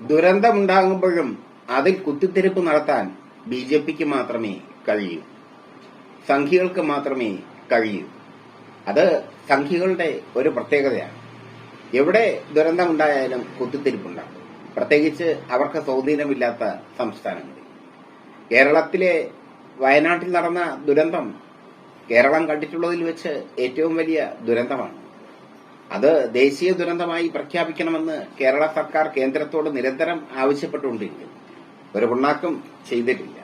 ദുരന്തമുണ്ടാകുമ്പോഴും അതിൽ കുത്തിത്തിരിപ്പ് നടത്താൻ B J പിക്ക് മാത്രമേ കഴിയൂ. സംഖ്യകൾക്ക് മാത്രമേ കഴിയൂ. അത് സംഖ്യകളുടെ ഒരു പ്രത്യേകതയാണ്. എവിടെ ദുരന്തമുണ്ടായാലും കുത്തിത്തിരിപ്പുണ്ടാകും. പ്രത്യേകിച്ച് അവർക്ക് സ്വാധീനമില്ലാത്ത സംസ്ഥാനങ്ങളിൽ. കേരളത്തിലെ വയനാട്ടിൽ നടന്ന ദുരന്തം കേരളം കണ്ടിട്ടുള്ളതിൽ വെച്ച് ഏറ്റവും വലിയ ദുരന്തമാണ്. അത് ദേശീയ ദുരന്തമായി പ്രഖ്യാപിക്കണമെന്ന് കേരള സർക്കാർ കേന്ദ്രത്തോട് നിരന്തരം ആവശ്യപ്പെട്ടുകൊണ്ടിരിക്കുന്നു. ഒരു പുണ്ണാക്കും ചെയ്തിട്ടില്ല.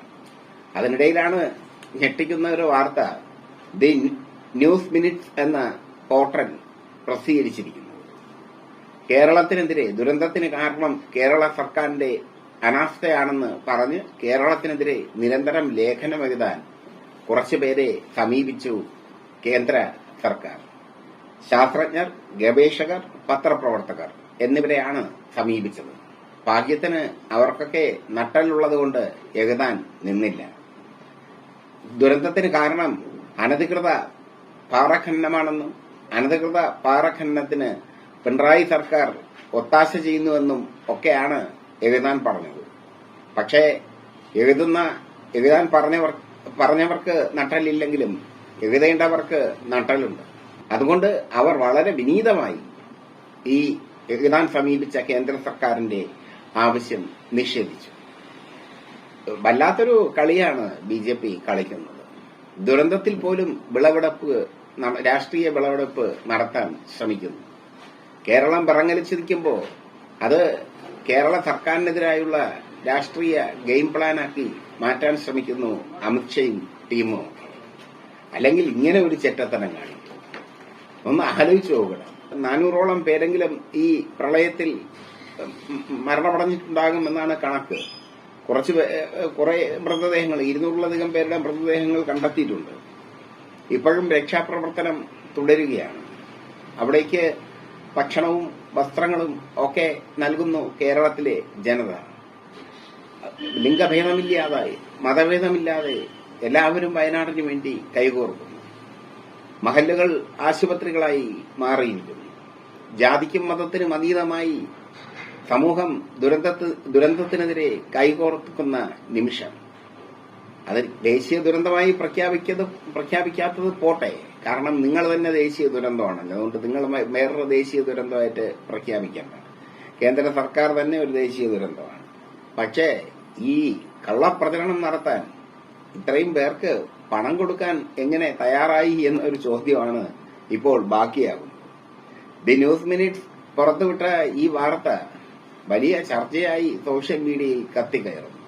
അതിനിടയിലാണ് ഞെട്ടിക്കുന്ന ഒരു വാർത്ത. ദി ന്യൂസ് മിനിറ്റ്സ് എന്ന പോർട്ടൽ പ്രസിദ്ധീകരിച്ചിരിക്കുന്നത് കേരളത്തിനെതിരെ ദുരന്തത്തിന് കാരണം കേരള സർക്കാരിന്റെ അനാസ്ഥയാണെന്ന് പറഞ്ഞ് കേരളത്തിനെതിരെ നിരന്തരം ലേഖനം എഴുതാൻ കുറച്ചുപേരെ സമീപിച്ചു കേന്ദ്ര സർക്കാർ. ശാസ്ത്രജ്ഞർ ഗവേഷകർ പത്രപ്രവർത്തകർ എന്നിവരെയാണ് സമീപിച്ചത്. ഭാഗ്യത്തിന് അവർക്കൊക്കെ നട്ടലുള്ളതുകൊണ്ട് എഴുതാൻ നിന്നില്ല. ദുരന്തത്തിന് കാരണം അനധികൃത പാറഖനനമാണെന്നും അനധികൃത പാറഖനനത്തിന് പിണറായി സർക്കാർ ഒത്താശ ചെയ്യുന്നുവെന്നും ഒക്കെയാണ് എഴുതാൻ പറഞ്ഞത്. പക്ഷേ എഴുതുന്ന എഴുതാൻ പറഞ്ഞവർ പറഞ്ഞവർക്ക് നട്ടലില്ലെങ്കിലും എഴുതേണ്ടവർക്ക് നട്ടലുണ്ട് അതുകൊണ്ട് അവർ വളരെ വിനീതമായി ഈ എഴുതാൻ സമീപിച്ച കേന്ദ്ര സർക്കാരിന്റെ ആവശ്യം നിഷേധിച്ചു. വല്ലാത്തൊരു കളിയാണ് ബി ജെ പി കളിക്കുന്നത്. ദുരന്തത്തിൽ പോലും വിളവെടുപ്പ് രാഷ്ട്രീയ വിളവെടുപ്പ് നടത്താൻ ശ്രമിക്കുന്നു. കേരളം പിറങ്ങലിച്ചിരിക്കുമ്പോൾ അത് കേരള സർക്കാരിനെതിരായുള്ള രാഷ്ട്രീയ ഗെയിം പ്ലാനാക്കി മാറ്റാൻ ശ്രമിക്കുന്നു അമിത്ഷയും ടീമും അല്ലെങ്കിൽ ഇങ്ങനെ ഒരു ചെറ്റത്തനം കാണിക്കും ഒന്ന് ആലോചിച്ച് നോക്കണം നാനൂറോളം പേരെങ്കിലും ഈ പ്രളയത്തിൽ മരണമടഞ്ഞിട്ടുണ്ടാകുമെന്നാണ് കണക്ക്. കുറച്ച് കുറെ മൃതദേഹങ്ങൾ ഇരുന്നൂറിലധികം പേരുടെ മൃതദേഹങ്ങൾ കണ്ടെത്തിയിട്ടുണ്ട്. ഇപ്പോഴും രക്ഷാപ്രവർത്തനം തുടരുകയാണ്. അവിടേക്ക് ഭക്ഷണവും വസ്ത്രങ്ങളും ഒക്കെ നൽകുന്നു കേരളത്തിലെ ജനത. ലിംഗഭേദമില്ലാതായി മതഭേദമില്ലാതെ എല്ലാവരും വയനാടിന് വേണ്ടി കൈകോർക്കുന്നു. മഹല്ലുകൾ ആശുപത്രികളായി മാറിയിരിക്കുന്നു. ജാതിക്കും മതത്തിനും അതീതമായി സമൂഹം ദുരന്തത്ത് ദുരന്തത്തിനെതിരെ കൈകോർക്കുന്ന നിമിഷം. അത് ദേശീയ ദുരന്തമായി പ്രഖ്യാപിക്കത് പ്രഖ്യാപിക്കാത്തത് പോട്ടെ. കാരണം നിങ്ങൾ തന്നെ ദേശീയ ദുരന്തമാണല്ലോ. അതുകൊണ്ട് നിങ്ങൾ വേറൊരു ദേശീയ ദുരന്തമായിട്ട് പ്രഖ്യാപിക്കേണ്ട കേന്ദ്ര സർക്കാർ തന്നെ ഒരു ദേശീയ ദുരന്തമാണ്. പക്ഷേ ഈ കള്ളപ്രചരണം നടത്താൻ ഇത്രയും പേർക്ക് പണം കൊടുക്കാൻ എങ്ങനെ തയ്യാറായി എന്നൊരു ചോദ്യമാണ് ഇപ്പോൾ ബാക്കിയാകും. ദി ന്യൂസ് മിനിറ്റ്സ് പുറത്തുവിട്ട ഈ വാർത്ത വലിയ ചർച്ചയായി സോഷ്യൽ മീഡിയയിൽ കത്തിക്കയറുന്നു.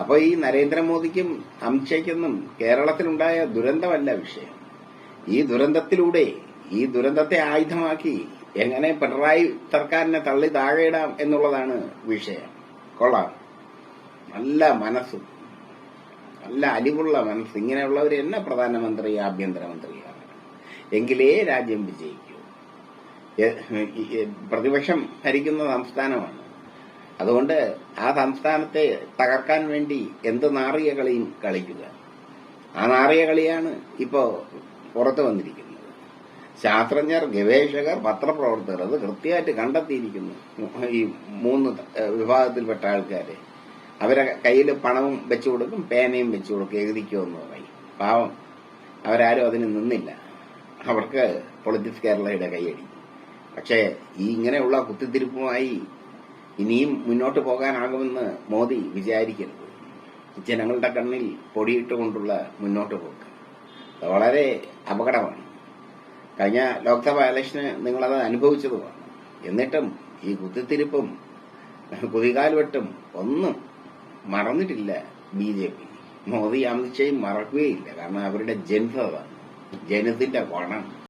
അപ്പോൾ ഈ നരേന്ദ്രമോദിക്കും അമിത്ഷയ്ക്കൊന്നും കേരളത്തിലുണ്ടായ ദുരന്തമല്ല വിഷയം. ഈ ദുരന്തത്തിലൂടെ ഈ ദുരന്തത്തെ ആയുധമാക്കി എങ്ങനെ പിണറായി സർക്കാരിനെ തള്ളി താഴെയിടാം എന്നുള്ളതാണ് വിഷയം. കൊള്ളാം. നല്ല മനസ്സും നല്ല അലിവുള്ള മനസ്സ്. ഇങ്ങനെയുള്ളവർ എന്നെ പ്രധാനമന്ത്രി ആഭ്യന്തരമന്ത്രിയാണ്. എങ്കിലേ രാജ്യം വിജയിക്കൂ. പ്രതിപക്ഷം ഭരിക്കുന്ന സംസ്ഥാനമാണ്. അതുകൊണ്ട് ആ സംസ്ഥാനത്തെ തകർക്കാൻ വേണ്ടി എന്ത് നാറിയ കളിയും കളിക്കുക. ആ നാറിയ കളിയാണ് ഇപ്പോ പുറത്തു വന്നിരിക്കുന്നത്. ശാസ്ത്രജ്ഞർ ഗവേഷകർ പത്രപ്രവർത്തകർ അത് കൃത്യമായിട്ട് കണ്ടെത്തിയിരിക്കുന്നു. ഈ മൂന്ന് വിഭാഗത്തിൽപ്പെട്ട ആൾക്കാരെ. അവരെ കയ്യിൽ പണവും വെച്ചു കൊടുക്കും പേനയും വെച്ചു കൊടുക്കും എഴുതിക്കോ എന്ന് പറയും. പാവം. അവരാരും അതിന് നിന്നില്ല. അവർക്ക് പൊളിറ്റിക്സ് കേരളയുടെ കൈയടി. പക്ഷേ ഈ ഇങ്ങനെയുള്ള കുത്തിത്തിരിപ്പുമായി ഇനിയും മുന്നോട്ട് പോകാനാകുമെന്ന് മോദി വിചാരിക്കരുത്. ജനങ്ങളുടെ കണ്ണിൽ പൊടിയിട്ടുകൊണ്ടുള്ള മുന്നോട്ട് പോക്ക്. വളരെ അപകടമാണ്. കഴിഞ്ഞ ലോക്സഭാ ഇലക്ഷന് നിങ്ങളത് അനുഭവിച്ചതുമാണ്. എന്നിട്ടും ഈ കുത്തിത്തിരിപ്പും കുതികാൽവെട്ടും ഒന്നും മറന്നിട്ടില്ല ബി ജെ പി. മോദി അമിത്ഷയും മറക്കുകയില്ല. കാരണം അവരുടെ ജനിതതാണ് ജനത്തിന്റെ വണം.